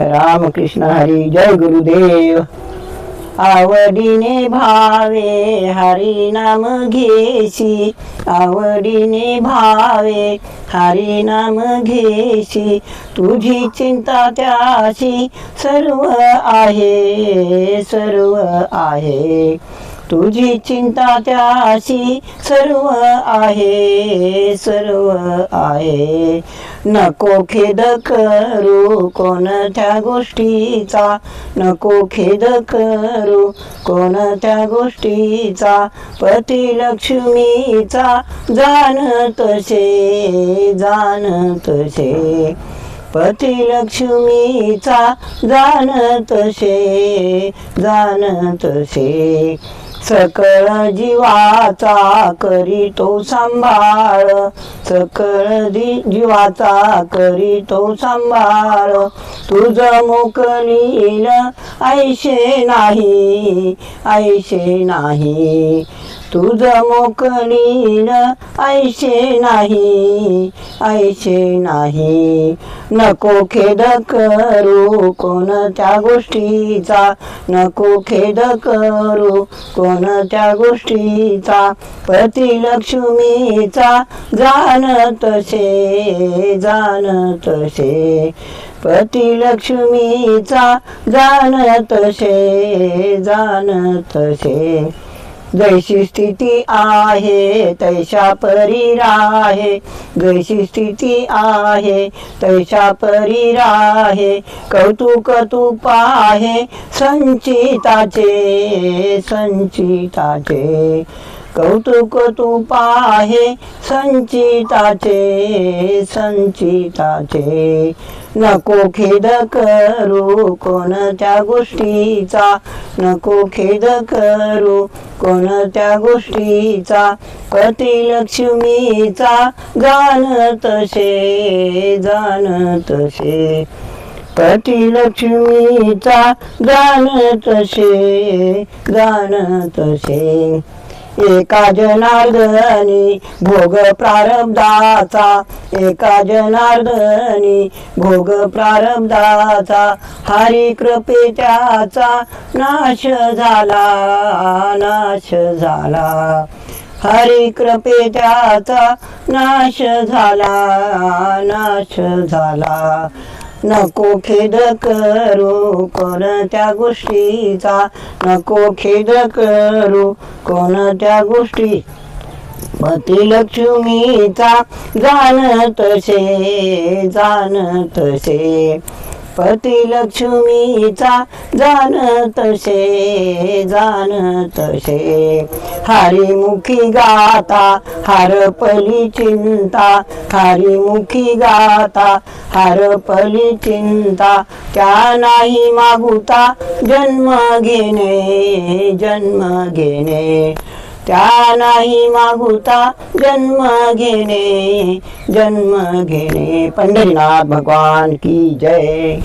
रामकृष्ण हरी जय गुरुदेव। आवडीने भावे हरी नाम घेशी। आवडीने भावे हरी नाम घेशी। तुझी चिंता त्याशी सर्व आहे सर्व आहे। तुझी चिंता त्याशी सर्व आहे सर्व आहे. नको खेद करू कोणत्या गोष्टीचा नको खेद करू कोणत्या गोष्टीचा. पती लक्ष्मीचा जाण तसे जाण तसे. पती लक्ष्मीचा जाण तसे जाण तसे. सकळ जीवाचा करीतो सांभाळ. सकळ जीवाचा करी तो सांभाळ. तुझ मोकलील ऐशे नाही ऐशे नाही. तुझ मोकलील ऐशे नाही ऐशे नाही. नको खेद करू कोणत्या गोष्टीचा नको खेद करू कोणत्या गोष्टीचा. पती लक्ष्मीचा जाणतसे जाणतसे पती लक्ष्मीचा जाणतसे जाणतसे जैशी स्थिती आहे तैशा परी राहे. जैशी स्थिती आहे तैशा परी राहे. कौतुक तू पाहे संचिताचे संचिताचे. कौतुक तू पाहे संचिताचे संचिताचे. नको खेद करू कोणत्या गोष्टीचा नको खेद करू कोणत्या गोष्टीचा. पती लक्ष्मीचा जाणतसे जाणतसे पती लक्ष्मीचा जाणतसे जाणतसे एका जनार्दनी भोग प्रारब्धाचा. एका जनार्दनी भोग प्रारब्धाचा. हरी कृपे त्याचा नाश झाला नाश झाला. हरी कृपे त्याचा नाश झाला नाश झाला. नको खेद करू कोणत्या गोष्टीचा. नको खेद करू कोणत्या गोष्टी. पती लक्ष्मीचा जान तसे. पती लक्ष्मीचा जाणतसे जाणतसे हरिमुखी गाता हरपली चिंता. हरिमुखी गाता हरपली चिंता. त्या नाही मागुता जन्म घेणे जन्म घेणे. त्या नाही मागुता जन्म घेणे जन्म घेणे पंढरीनाथ भगवान की जय.